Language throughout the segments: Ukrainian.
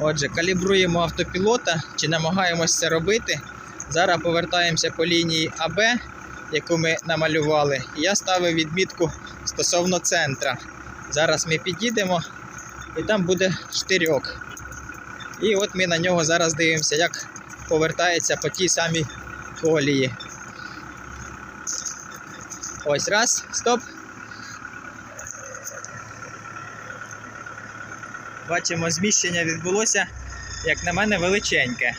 Отже, калібруємо автопілота чи намагаємося це робити. Зараз повертаємося по лінії АБ, яку ми намалювали. Я ставив відмітку стосовно центра. Зараз ми підійдемо і там буде штирьок. І от ми на нього зараз дивимося, як повертається по тій самій колії. Ось раз, стоп. Бачимо, зміщення відбулося, як на мене, величеньке.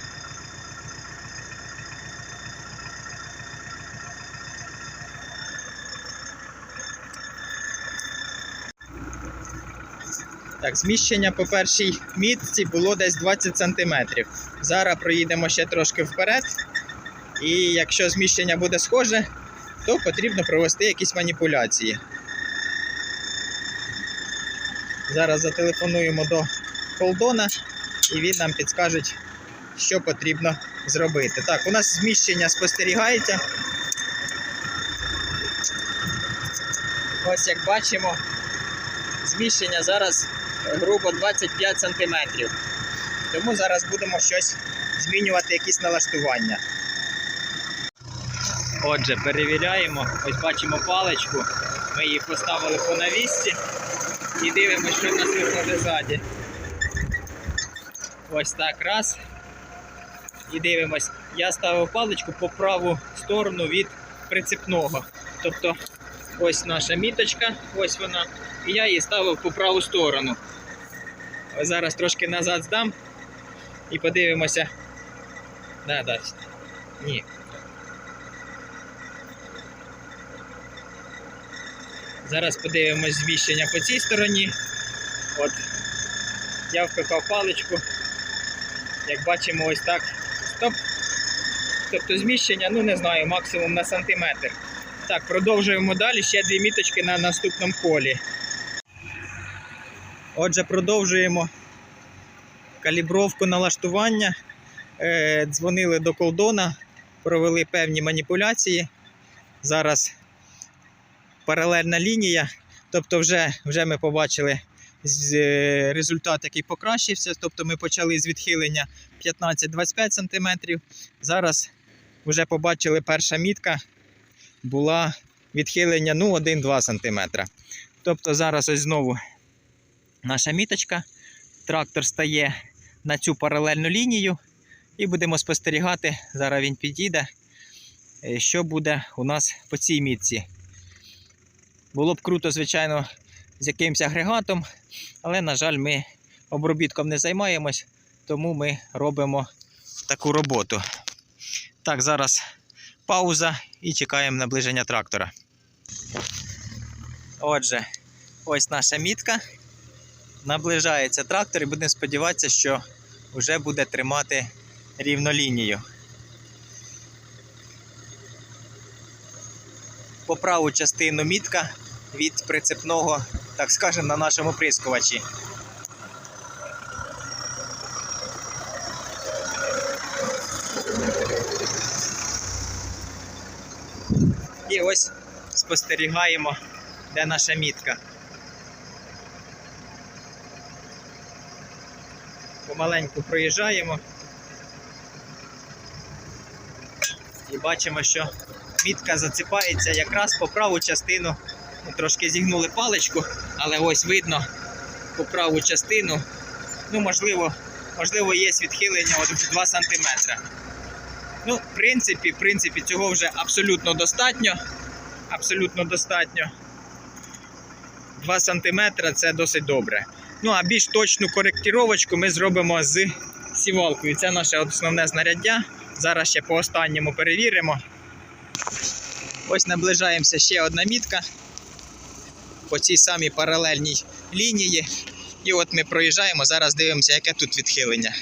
Так, зміщення по першій мітці було десь 20 см. Зараз проїдемо ще трошки вперед. І якщо зміщення буде схоже, то потрібно провести якісь маніпуляції. Зараз зателефонуємо до Колдона і він нам підскаже, що потрібно зробити. Так, у нас зміщення спостерігається. Ось як бачимо, зміщення зараз е, грубо 25 см. Тому зараз будемо щось змінювати, якісь налаштування. Отже, перевіряємо. Ось бачимо паличку. Ми її поставили по навісці і дивимося, що в нас виходить ззаді. Ось так раз. І дивимось. Я ставив паличку по праву сторону від прицепного. Тобто ось наша міточка, ось вона. І я її ставив по праву сторону. Ось зараз трошки назад здам і подивимося. Да, да. Ні. Зараз подивимось зміщення по цій стороні. От я впихав паличку. Як бачимо, ось так. Стоп. Тобто зміщення, ну не знаю, максимум на сантиметр. Так, продовжуємо далі. Ще дві міточки на наступному колі. Отже, продовжуємо калібровку налаштування. Е, Дзвонили до колдона, провели певні маніпуляції. Зараз паралельна лінія. Тобто, вже, вже ми побачили е, результат, який покращився. Тобто ми почали з відхилення 15-25 см. Зараз вже побачили перша мітка була відхилення ну, 1-2 см. Тобто зараз ось знову наша міточка. Трактор стає на цю паралельну лінію і будемо спостерігати. Зараз він підійде. е, Що буде у нас по цій мітці? Було б круто, звичайно, з якимось агрегатом, але, на жаль, ми обробітком не займаємось, тому ми робимо таку роботу. Так, зараз пауза і чекаємо наближення трактора. Отже, ось наша мітка. Наближається трактор і будемо сподіватися, що вже буде тримати рівну лінію. По праву частину мітка від прицепного, так скажемо, на нашому прискувачі. І ось спостерігаємо, де наша мітка. Помаленьку проїжджаємо. І бачимо, що мітка заціпається якраз по праву частину. Трошки зігнули паличку, але ось видно по праву частину. Ну, можливо, можливо, є відхилення от 2 см. Ну, в принципі, в принципі, цього вже абсолютно достатньо. Абсолютно достатньо. 2 см це досить добре. Ну, а більш точну коректіровочку ми зробимо з сівалкою. Це наше основне знаряддя. Зараз ще по останньому перевіримо. Ось наближаємося ще одна мітка по цій самій паралельній лінії. І от ми проїжджаємо, зараз дивимося, яке тут відхилення.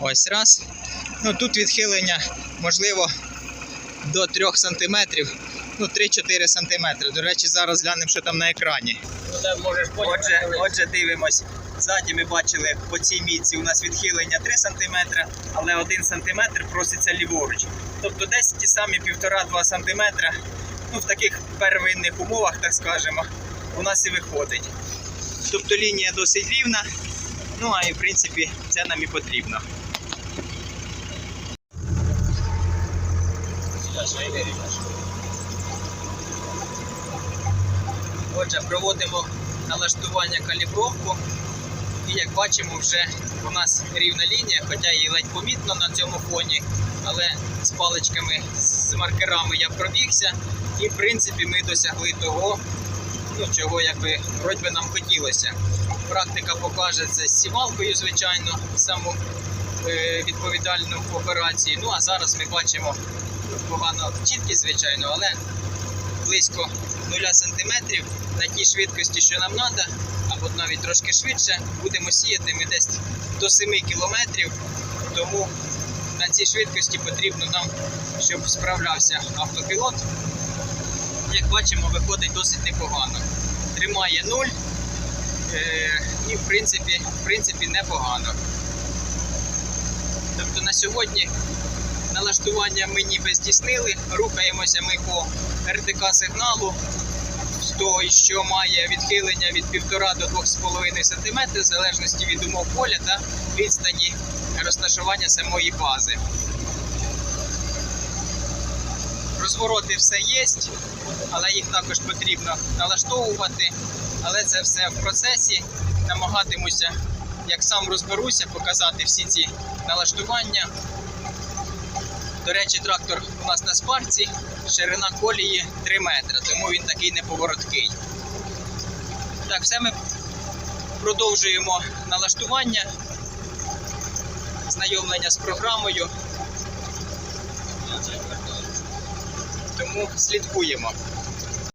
Ось раз. Ну тут відхилення можливо до 3 см, ну 3-4 см. До речі, зараз глянемо, що там на екрані. Отже, отже, дивимось. Ззаді ми бачили по цій мітці у нас відхилення 3 см, але 1 см проситься ліворуч. Тобто десь ті самі 1,5-2 см, ну в таких первинних умовах, так скажемо, у нас і виходить. Тобто лінія досить рівна, ну а і в принципі це нам і потрібно. Отже, проводимо налаштування калібровку. І як бачимо, вже у нас рівна лінія, хоча її ледь помітно на цьому фоні, але з паличками, з маркерами я пробігся, і в принципі ми досягли того, ну, чого якби би нам хотілося. Практика покаже це з сівалкою, звичайно, саму е, відповідальну операцію. Ну а зараз ми бачимо погано чіткість, звичайно, але близько 0 см на тій швидкості, що нам треба, або навіть трошки швидше, будемо сіяти ми десь до 7 км. Тому на цій швидкості потрібно нам, щоб справлявся автопілот. Як бачимо, виходить досить непогано. Тримає 0 е, і в принципі, в принципі непогано. Тобто на сьогодні налаштування ми ніби здійснили, рухаємося ми по РТК сигналу того, що має відхилення від 1,5 до 2,5 см, в залежності від умов поля та відстані розташування самої бази. Розвороти все є, але їх також потрібно налаштовувати. Але це все в процесі. Намагатимуся, як сам розберуся, показати всі ці налаштування. До речі, трактор у нас на спарці, ширина колії 3 метри, тому він такий неповороткий. Так, все ми продовжуємо налаштування, знайомлення з програмою. Тому слідкуємо.